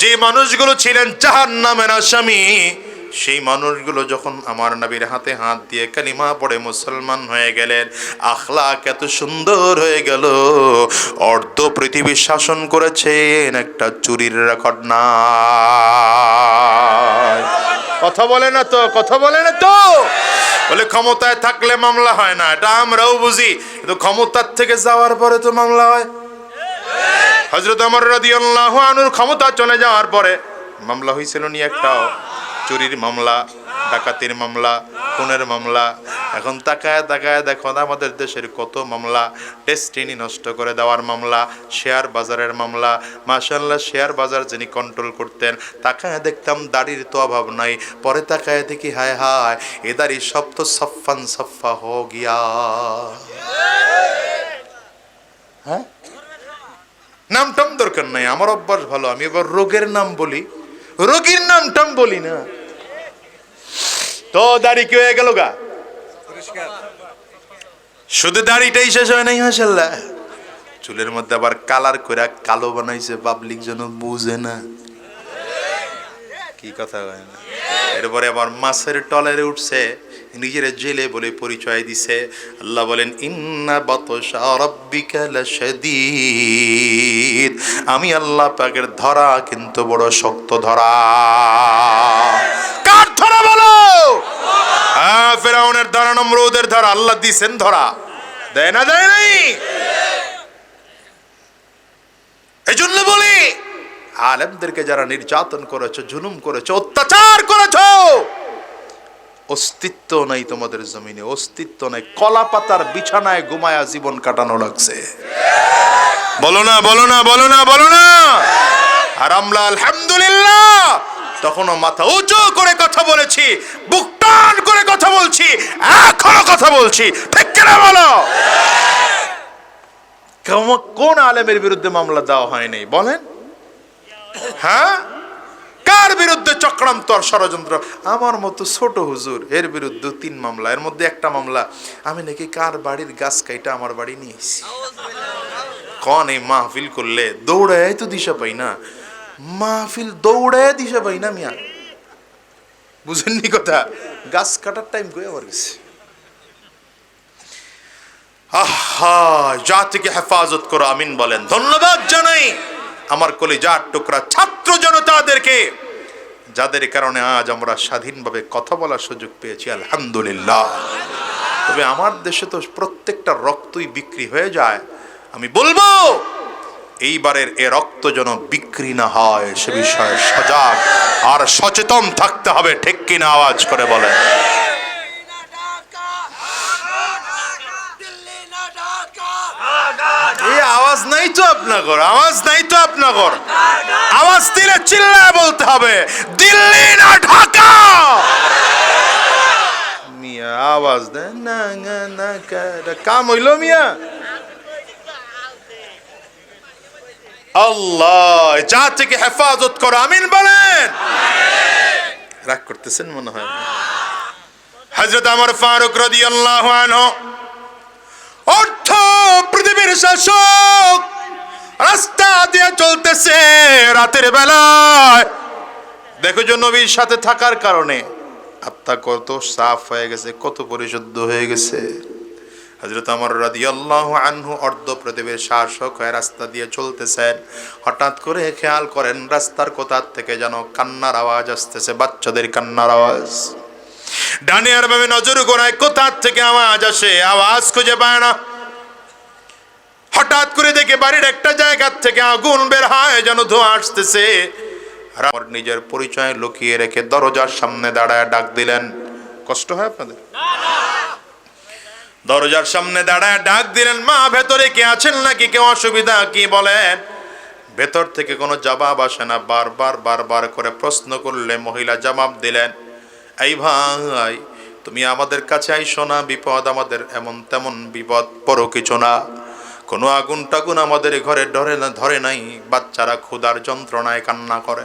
যে মানুষগুলো ছিলেন জাহান নামের আসামি, সেই মানুষগুলো যখন আমার নবীর হাতে হাত দিয়ে কালিমা পড়ে মুসলমান হয়ে গেলেন, আখলাক এত সুন্দর হয়ে গেল। অর্ধ পৃথিবী শাসন করেছেন, একটা চুরির রেকর্ড না কথা বলে না তো, কথা বলে না তো। বলে ক্ষমতায় থাকলে মামলা হয় না, এটা আমরাও বুঝি, কিন্তু ক্ষমতার থেকে যাওয়ার পরে তো মামলা হয়। হজরত আমর রাদিয়াল্লাহু আনুর ক্ষমতা চলে যাওয়ার পরে মামলা হয়েছিল নি একটাও। চুরির মামলা, ডাকাতির মামলা, খুনের মামলা। এখন তাকায় তাকায় দেখো আমাদের দেশের কত মামলা ডেস্টিনি নষ্ট করে দেওয়ার মামলা শেয়ার বাজারের মামলা। মাশাল্লাহ শেয়ার বাজার যিনি কন্ট্রোল করতেন, তাকায় দেখতাম দাড়ির তো অভাব নাই। পরে তাকায় দেখি, হায় হায়, এ দাড়ি সব তো সফান সফা হো গিয়া। হ্যাঁ? নাম টাম দরকার নাই আমার অভ্যাস ভালো আমি এবার রোগের নাম বলি। রোগীর নাম টাম বলি না। তো দাড়ি কি হয়ে গেল গা? শুধু দাড়িটাই শেষ হয় নাই মাসাল্লাহ চুলের মধ্যে আবার কালার করে কালো বানাইছে পাবলিক যেন বুঝে না। কি কথা হয় না? এরপরে আবার মাছের টলারে উঠছে। নিজের জেলে বলে পরিচয় দিছে। আল্লাহ বলেন, ইন্না বাতশা আমি আল্লাহ পাকের ধরা কিন্তু বড় শক্ত ধরা। কার ধরা বলো? হ্যাঁ ফেরাউনের ধরা, নমরুদের ধরা, আল্লাহ দিছেন ধরা। দেয় না, দেয় নাই? এই জন্য বলি, আলেমদেরকে যারা নির্যাতন করেছ, জুলুম করেছ, অত্যাচার করেছ অস্তিত্ব নাই তোমাদের জমিনে, অস্তিত্ব নাই। কলা পাতার বিছানায় ঘুমায়া জীবন কাটানো লাগছে। বলো না বলো না বলো না বলো না। আর আমরা আলহামদুলিল্লাহ তখনও মাথা উঁচু করে কথা বলেছি, বুক টান করে কথা বলছি, এখনও কথা বলছি। ঠিক কিনা বলো? কোন আলেমের বিরুদ্ধে মামলা দেওয়া হয়নি, বলেন। হ্যাঁ? কার বিরুদ্ধে চক্রান্ত আর ষড়যন্ত্র। আমার মতো ছোট হুজুর, এর বিরুদ্ধে তিন মামলা, এর মধ্যে একটা মামলা। আমি নাকি কার বাড়ির গাছ কাইটা আমার বাড়ি নিয়ে এসেছি। কন এই মাহফিল করলে দৌড়ায় তো দিশা পাই না। মাহফিল দৌড়ায় দিশা পাই না মিয়া। বুঝেননি কথা? গাছ কাটার টাইম কই আমার গেছে আহা, জাতিকে হেফাজত করো, আমিন বলেন। ধন্যবাদ জানাই। আমার কলিজার টুকরা ছাত্র জনতাদেরকে। যাদের কারণে আজ আমরা স্বাধীনভাবে কথা বলার সুযোগ পেয়েছি, আলহামদুলিল্লাহ। তবে আমার দেশে তো প্রত্যেকটা রক্তই বিক্রি হয়ে যায়। আমি বলব, এইবারের এ রক্ত যেন বিক্রি না হয়, সে বিষয়ে সজাগ আর সচেতন থাকতে হবে, ঠিক কিনা আওয়াজ করে বলেন। আওয়াজ নাই তো আপনাগর, আওয়াজ নাই তো আপনাগর। আওয়াজ দিলে চিল্লায় বলতে হবে, দিল্লি না ঢাকা! মিয়া, আওয়াজ দেন না না কাম হইল মিয়া? আল্লাহ যা থেকে হেফাজত করো, আমিন বলেন। রাগ করতেছেন মনে হয়। হজরত আমার ফারুক রাদিয়াল্লাহু আনহু পৃথিবীর শাসক। রাস্তা দিয়ে চলতেছে রাতের বেলায়। দেখো যে নবীর সাথে থাকার কারণে আত্মা কত সাফ হয়ে গেছে, কত পরিশুদ্ধ হয়ে গেছে। আমার অর্ধ শাসক রাস্তা দিয়ে হঠাৎ করে খেয়াল করেন, রাস্তার কোথার থেকে যেন কান্নার আওয়াজ আসতেছে, বাচ্চাদের কান্নার আওয়াজ। ডানে ভাবে নজর গোড়ায় কোথার থেকে আওয়াজ আসে, আওয়াজ খুঁজে পায় না। হঠাৎ করে দেখে বাড়ির একটা জায়গার থেকে আগুন বের হয়, যেন ধোঁয়া আসতেছে। নিজের পরিচয় লুকিয়ে রেখে দরজার সামনে দাঁড়ায় ডাক দিলেন। কষ্ট হয় আপনাদের? দরজার সামনে দাঁড়ায় ডাক দিলেন, মা, ভেতরে কে আছেন নাকি? কেউ অসুবিধা কি? বলেন। ভেতর থেকে কোনো জবাব আসে না। বারবার বারবার করে প্রশ্ন করলে মহিলা জবাব দিলেন, এই ভাই, তুমি আমাদের কাছে আইসো না, বিপদ আমাদের এমন তেমন বিপদ পড়ো কিছু না। কোনো আগুন টাগুন আমাদের ঘরে ধরে না ধরে নাই। বাচ্চারা ক্ষুধার যন্ত্রণায় কান্না করে।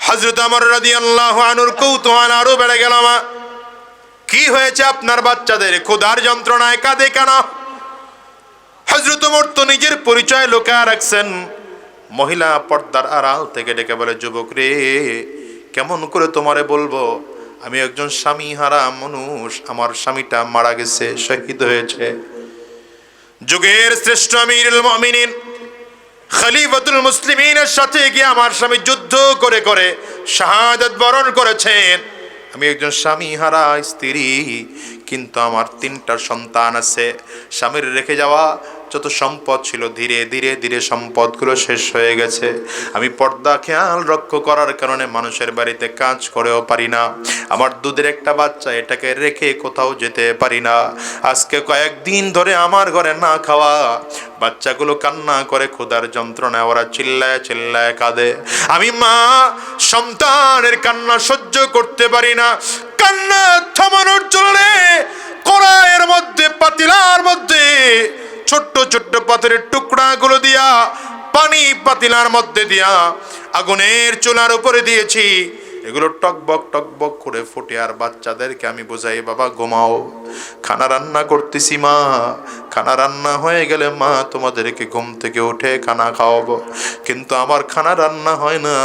হজরত আমার রাদি আল্লাহ আনুর কৌতূহল আরও বেড়ে গেল মা কি হয়েছে আপনার বাচ্চাদের? ক্ষুধার যন্ত্রণায় কাঁদে কেন? হজরত ওমর তো নিজের পরিচয় লোকা রাখছেন। মহিলা পর্দার আড়াল থেকে ডেকে বলে, যুবক রে, কেমন করে তোমারে বলব? আমি একজন স্বামী হারা মানুষ। আমার স্বামীটা মারা গেছে, শহীদ হয়েছে। যুগের শ্রেষ্ঠ আমিরুল মমিনিন, খলিফাতুল মুসলিমিনের সাথে গিয়ে আমার স্বামী যুদ্ধ করে করে শাহাদত বরণ করেছেন। আমি একজন স্বামী হারা স্ত্রী, কিন্তু আমার তিনটা সন্তান আছে। স্বামীর রেখে যাওয়া যত সম্পদ ছিল। ধীরে ধীরে ধীরে সম্পদগুলো শেষ হয়ে গেছে। আমি পর্দা, খেয়াল, রক্ষ করার কারণে মানুষের বাড়িতে কাজ করেও পারি না। আমার দুধের একটা বাচ্চা, এটাকে রেখে কোথাও যেতে পারি না। আজকে কয়েকদিন ধরে আমার ঘরে না খাওয়া। বাচ্চাগুলো কান্না করে ক্ষুধার যন্ত্রণায় ওরা চিল্লায় চিল্লায় কাঁদে। আমি মা, সন্তানের কান্না সহ্য করতে পারি না। কান্না থামানোর জন্য কড়াইয়ের মধ্যে, পাতিলার মধ্যে ছোট্ট ছোট্ট পাথরের টুকরাগুলো দিয়া পানি পাতিলার মধ্যে দিয়া আগুনের চুলার উপরে দিয়েছি। এগুলো টকবক টকবক করে ফুটে, আর বাচ্চাদেরকে আমি বোঝাই, বাবা, ঘুমাও। খানা রান্না করতেছি, মা। খানা রান্না হয়ে গেলে, মা, তোমাদেরকে ঘুম থেকে উঠে খানা খাওয়াবো। কিন্তু আমার খানা রান্না হয় না।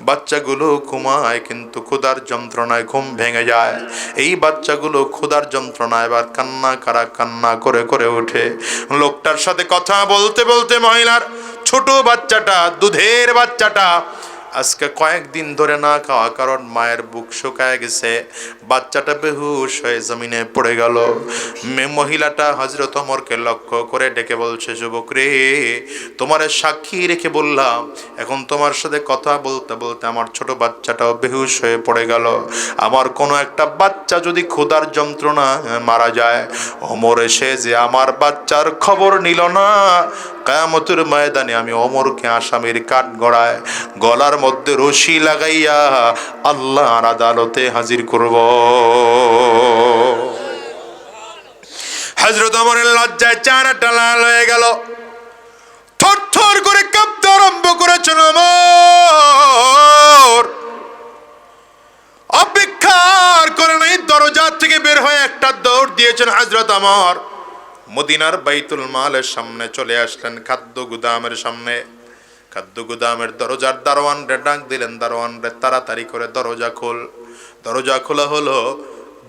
বাচ্চাগুলো ঘুমায়, কিন্তু ক্ষুধার যন্ত্রণায় ঘুম ভেঙে যায়। এই বাচ্চাগুলো ক্ষুধার যন্ত্রণায় এবার কান্না, কারা কান্না করে করে ওঠে। লোকটার সাথে কথা বলতে বলতে মহিলার ছোট বাচ্চাটা, দুধের বাচ্চাটা আজকে কয়েকদিন ধরে না খাওয়া কারণ মায়ের বুক শুকায় গেছে। বাচ্চাটা বেহুশ হয়ে জমিনে পড়ে গেল। মেয়ে মহিলাটা হজরত অমরকে লক্ষ্য করে ডেকে বলছে, যুবক রে, তোমার সাক্ষী রেখে বললাম। এখন তোমার সাথে কথা বলতে বলতে আমার ছোট বাচ্চাটাও বেহুশ হয়ে পড়ে গেল। আমার কোনো একটা বাচ্চা যদি ক্ষুধার যন্ত্রণা মারা যায় অমর এসে যে আমার বাচ্চার খবর নিল না কায়ামতের ময়দানে আমি অমরকে আসামির কাঠ গড়ায় গলার মধ্যে রশি লাগাইয়া আল্লাহর আদালতে হাজির করব। হজরত অমরের লজ্জায় চারাটা লাল হয়ে গেল। থর করে কাঁপতে আরম্ভ করেছিল অমর। অপেক্ষার করে নাই, দরজা থেকে বের হয়ে একটা দৌড় দিয়েছেন হজরত আমার মদিনার বাইতুল মালের সামনে চলে আসলেন খাদ্য গুদামের সামনে। খাদ্য গুদামের দরজার দারোয়ান রে ডাক দিলেন দারোয়ান রে তাড়াতাড়ি করে দরজা খোল। দরজা খোলা হলো,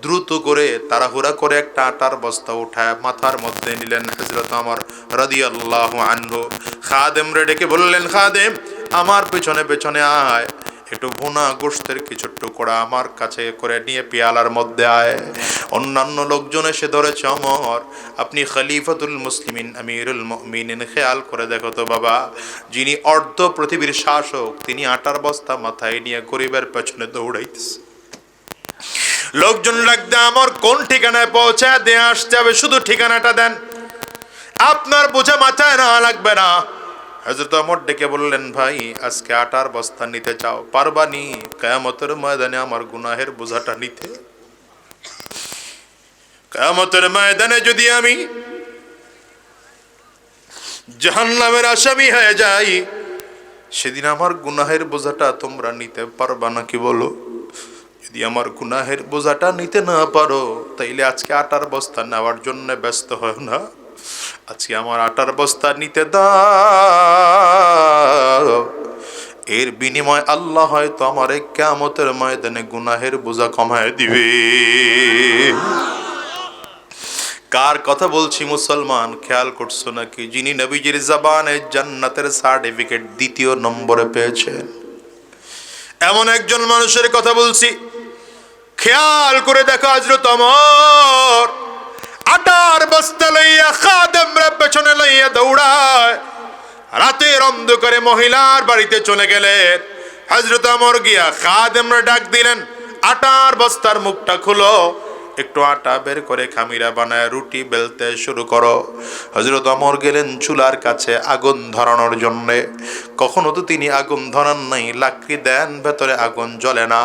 দ্রুত করে তাড়াহুড়া করে একটা আটার বস্তা উঠায় মাথার মধ্যে নিলেন হজরত আমার রদি আল্লাহ আনহু। খাদেম রে ডেকে বললেন, খাদেম, আমার পেছনে পেছনে আয়। একটু ভুনা গোস্তের কিছু টুকরা আমার কাছে করে নিয়ে পেয়ালার মধ্যে আয়। অন্যান্য লোকজন এসে ধরেছে, অমর, আপনি খলিফাতুল মুসলিমিন, আমিরুল মুমিনিন, খেয়াল করে দেখো তো বাবা, যিনি অর্ধ পৃথিবীর শাসক, তিনি আটার বস্তা মাথায় নিয়ে গরিবের পেছনে দৌড়াইতেছে। লোকজন লাগতে আমার কোন ঠিকানায় পৌঁছায় দিয়ে আসতে হবে? শুধু ঠিকানাটা দেন। আপনার বোঝা মাথায় না লাগবে না। হজরত অমর ডেকে বললেন, ভাই, আজকে আটার বস্তা নিতে চাও পারবানি কেয়ামতের ময়দানে আমার গুনাহের বোঝাটা নিতে। কেয়ামতের ময়দানে যদি আমি জাহান্নামের আসামি হয়ে যাই, সেদিন আমার গুনাহের বোঝাটা তোমরা নিতে পারবা নাকি বলো? যদি আমার গুনাহের বোঝাটা নিতে না পারো, তাইলে আজকে আটার বস্তা নেওয়ার জন্য ব্যস্ত হয় না। আজকে আমার আটার বস্তা নিতে দাও। এর বিনিময় আল্লাহ হয়তো আমার এই কেমতের ময়দানে গুনাহের বোঝা কমায় দিবে। কার কথা বলছি মুসলমান? খেয়াল করছ নাকি? যিনি নবীজির জবানে জান্নাতের সার্টিফিকেট দ্বিতীয় নম্বরে পেয়েছেন। এমন একজন মানুষের কথা বলছি, খেয়াল করে দেখো হজরত অমর। আটার বস্তা লইয়া খাদেমরা পেছনে লইয়া দৌড়ায়। রাতের অন্ধকারে মহিলার বাড়িতে চলে গেলেন। হজরত অমর গিয়া খাদেমরা ডাক দিলেন, আটার বস্তার মুখটা খুলো, একটু আটা বের করে খামিরা বানায় রুটি বেলতে শুরু করো। হজরত অমর গেলেন চুলার কাছে আগুন ধরানোর জন্যে। কখনো তো তিনি আগুন ধরান নাই, লাকড়ি দেন, ভেতরে আগুন জ্বলে না।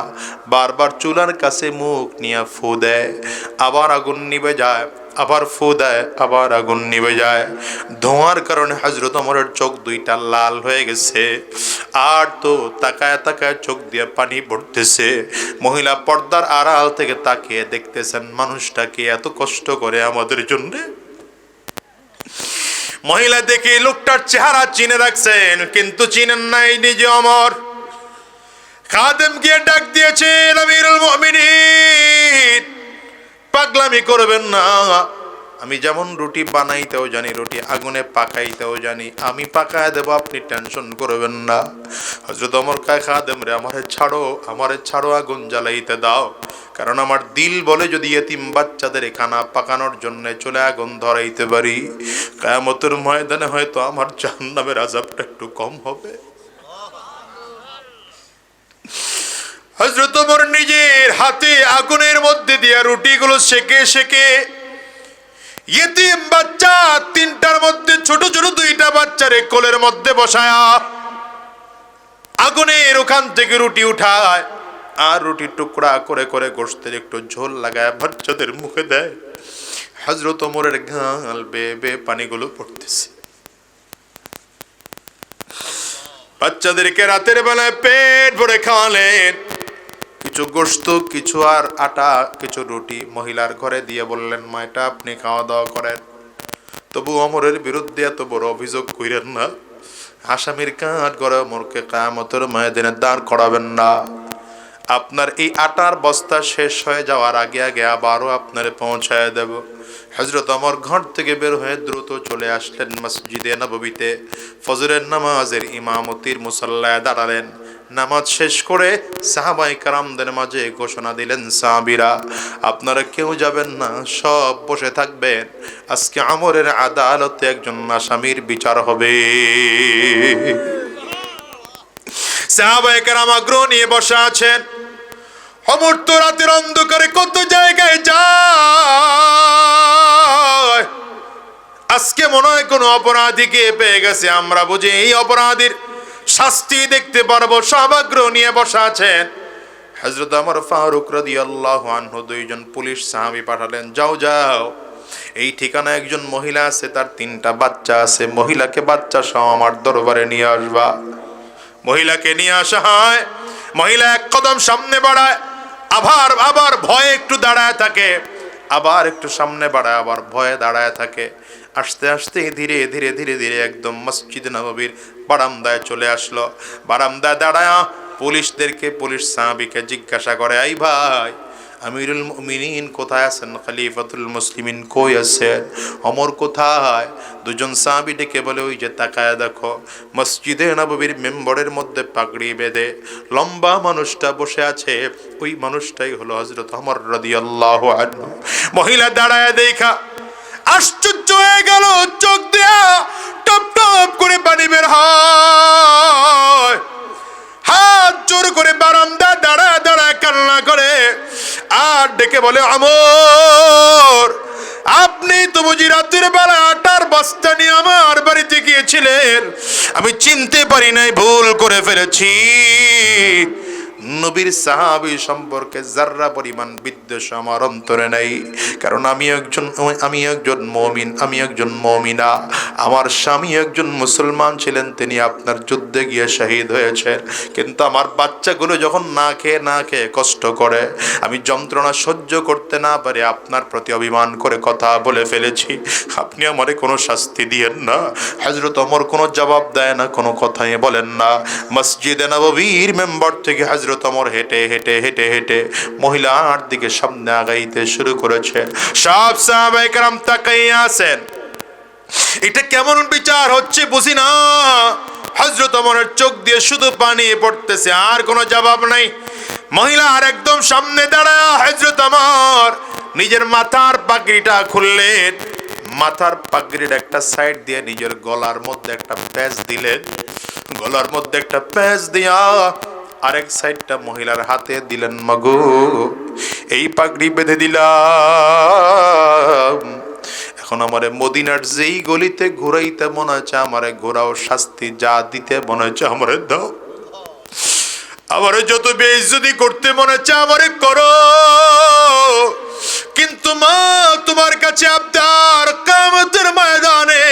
বারবার চুলার কাছে মুখ নিয়ে ফু দেয়, আবার আগুন নিভে যায়। আবার ফু দেয়, আবার আগুন নিভে যায়। ধোঁয়ার কারণে হজরত অমরের চোখ দুইটা লাল হয়ে গেছে। আর তো তাকায় তাকায় চোখ দিয়ে পানি পড়তেছে। মহিলা পর্দার আড়াল থেকে তাকিয়ে দেখতেছেন মানুষটাকে এত কষ্ট করে আমাদের জন্যে? মহিলা দেখে লোকটার চেহারা চিনে রাখছেন, কিন্তু চিনেন নাই নিজে অমর। খাদেম গিয়ে ডাক দিয়েছে আমিরুল মুমিনিন। পাগলামি করবেন না। আমি যেমন রুটি বানাইতেও জানি, রুটি আগুনে পাকাইতেও জানি, আমি পাকায় দেবো, আপনি টেনশন করবেন না। হজরত অমর কায়, খাদেম রে, আমারে ছাড়ো আমারে ছাড়ো আগুন জ্বালাইতে দাও। কারণ আমার দিল বলে যদি এতিম বাচ্চাদের খানা পাকানোর জন্য চলে আগুন ধরাইতে পারি, কায়ামতের ময়দানে হয়তো আমার জাহান্নামের আজাবটা একটু কম হবে। হজরত নিজের হাতে আগুনের মধ্যে দিয়া রুটিগুলো সেকে সেকে ইয়েতিম বাচ্চা তিনটার মধ্যে, ছোট ছোট দুইটা বাচ্চারে কোলের মধ্যে বসায়া আগুনের ওখান থেকে রুটি উঠায় আর রুটি টুকরা করে করে গোস্তের একটু ঝোল লাগায়, বাচ্চাদের মুখে দেয়। হজরত ওমরের গাল বে বে পানিগুলো পড়তেছে। বাচ্চাদেরকে রাতের বেলায় পেট ভরে খাওয়ালেন। কিছু গোস্ত কিছু আর আটা, কিছু রুটি মহিলার ঘরে দিয়ে বললেন মা এটা আপনি খাওয়া দাওয়া করেন। তবু অমরের বিরুদ্ধে এত বড় অভিযোগ কইরেন না। আসামির কাঠ করে অমরকে কায়ামতের ময়দিনে দাঁড় করাবেন না। আপনার এই আটার বস্তা শেষ হয়ে যাওয়ার আগে আগে আবারও আপনারে পৌঁছায় দেব। হজরত অমর ঘর থেকে বের হয়ে দ্রুত চলে আসলেন মসজিদে নববীতে। ফজরের নামাজের ইমামতির মুসল্লায় দাঁড়ালেন। নামাজ শেষ করে সাহাবাই কারামদের মাঝে ঘোষণা দিলেন, সাহাবিরা, আপনারা কেউ যাবেন না, সব বসে থাকবেন। আজকে আমরের আদালতে একজন আসামির বিচার হবে। সাহাবাই কারাম আগ্রহ নিয়ে বসে আছেন। অমর্ত রাতের অন্ধকারে কত জায়গায় যায়? আজকে মনে হয় কোনো অপরাধীকে পেয়ে গেছে, আমরা বুঝি এই অপরাধীর শাস্তি দেখতে পারব সবাগ্রহ নিয়ে বসা আছেন। হজরত আমার ফারুক রদি আল্লাহ আনহু দুইজন পুলিশ সাহাবি পাঠালেন, যাও যাও। এই ঠিকানা একজন মহিলা আছে, তার তিনটা বাচ্চা আছে। মহিলাকে বাচ্চা সহ আমার দরবারে নিয়ে আসবা। মহিলাকে নিয়ে আসা হয়, মহিলা এক কদম সামনে বাড়ায়, আবার আবার ভয়ে একটু দাঁড়ায় থাকে। আবার একটু সামনে বাড়ায়, আবার ভয়ে দাঁড়ায় থাকে। আস্তে আস্তে ধীরে ধীরে ধীরে ধীরে একদম মসজিদ নবীর বারান্দায় চলে আসলো। বারান্দায় দাঁড়ায় পুলিশদেরকে, পুলিশ সাহাবিকে জিজ্ঞাসা করে, আই ভাই আমিরুল মুমিনিন কোথায় আছেন? খলিফাতুল মুসলিমিন কই আছেন? অমর কোথায়? দুজন সাহাবি ডেকে বলে, ওই যে তাকায় দেখো, মসজিদে নববীর মেম্বরের মধ্যে পাগড়ি বেঁধে লম্বা মানুষটা বসে আছে। ওই মানুষটাই হলো হজরত অমর রাদিয়াল্লাহু আনহু। মহিলা দাঁড়ায় দেখা, আশ্চর্য হয়ে গেল, চোখ দেয়া টপ টপ করে পানি বের হয়। ডেকে বলে, আমর, আপনি তো বুঝি রাতের বেলা আটার বস্তা নিয়ে আমার বাড়িতে গিয়েছিলেন। আমি চিনতে পারি নাই, ভুল করে ফেলেছি। নবীর সাহাবি সম্পর্কে যার্রা পরিমাণ বিদ্বেষ আমার অন্তরে নেই। কারণ আমি একজন আমি একজন মমিন, আমি একজন মমিনা। আমার স্বামী একজন মুসলমান ছিলেন, তিনি আপনার যুদ্ধে গিয়ে শহীদ হয়েছেন। কিন্তু আমার বাচ্চাগুলো যখন না খেয়ে না খেয়ে কষ্ট করে, আমি যন্ত্রণা সহ্য করতে না পারে, আপনার প্রতি অভিমান করে কথা বলে ফেলেছি। আপনি আমারে কোনো শাস্তি দিয়েন না। হজরত অমর কোনো জবাব দেয় না, কোনো কথাই বলেন না। মসজিদে নববীর মেম্বার থেকে হজরত অমর হেঁটে হেঁটে হেঁটে হেঁটে মহিলার দিকে সামনে আগাইতে শুরু করেছে। সব সাহাবাই কারাম তাকাইয়া আছেন। এটা কেমন বিচার হচ্ছে বুঝি না। হজরত অমরের চোখ দিয়ে শুধু পানি পড়তেছে, আর কোনো জবাব নাই। মহিলা আর একদম সামনে দাঁড়া হজরত অমর নিজের মাথার পাগড়িটা খুললেন। মাথার পাগড়ির একটা সাইড দিয়ে নিজের গলার মধ্যে একটা প্যাচ দিলেন। গলার মধ্যে একটা প্যাচ দিয়া আরেক সাইডটা মহিলার হাতে দিলেন, মাগো, এই পাগড়ি বেঁধে দিলাম। এখন আমারে মদিনার যেই গলিতে ঘুরাইতে মনে হচ্ছে আমারে ঘোরাও শাস্তি যা দিতে মনে হচ্ছে আমারে দাও। আমারে যত বেইজ্জতি করতে মনে হচ্ছে আমারে করো। কিন্তু মা, তোমার কাছে আবদার কামতের ময়দানে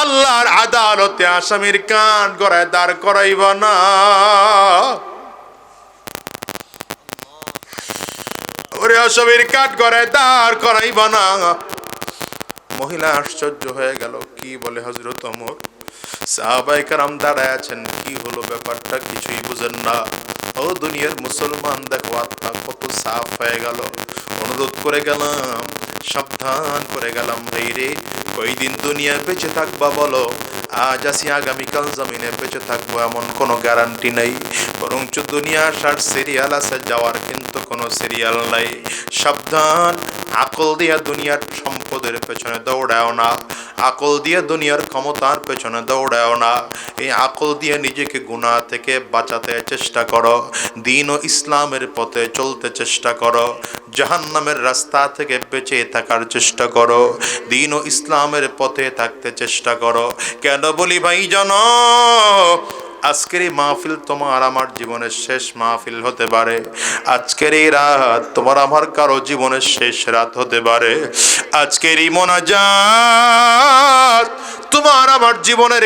আল্লাহর আদালতে আসামির কান গড়ায় দাঁড় করাইব না। ওরে আসামির কাঠ গড়ায় দাঁড় করাইব না। মহিলা আশ্চর্য হয়ে গেল, কি বলে হজরত অমর? সাহাবাই কারাম দাঁড়ায় আছেন, কি হলো ব্যাপারটা কিছুই বুঝেন না। ও দুনিয়ার মুসলমান, দেখো আত্মা কত সাফ হয়ে গেল। অনুরোধ করে গেলাম সাবধান করে গেলাম ভাই রে। কয়দিন দুনিয়া বেঁচে থাকবা বলো, আজ আসি আগামীকাল জমিনে বেঁচে থাকব এমন কোনো গ্যারান্টি নেই। বরঞ্চ দুনিয়া আসার সিরিয়াল আছে, যাওয়ার কিন্তু কোনো সিরিয়াল নাই। সাবধান, আকল দিয়া দুনিয়ার সম্পদের পেছনে দৌড়াও না। আকল দিয়ে দুনিয়ার ক্ষমতার পেছনে দৌড়াও না। এই আকল দিয়ে নিজেকে গুণা থেকে বাঁচাতে চেষ্টা করো। দিন ও ইসলামের পথে চলতে চেষ্টা করো। জাহান্নামের রাস্তা থেকে বেঁচে থাকার চেষ্টা করো। দিন ও ইসলামের পথে থাকতে চেষ্টা করো। কেন বলি ভাই জানো? আজকের এই মাহফিল তোমার আমার জীবনের শেষ মাহফিল হতে পারে। আজকের এই রাত তোমার আমার কারও জীবনের শেষ রাত হতে পারে। আজকের এই মোনাজাত তোমার আমার জীবনের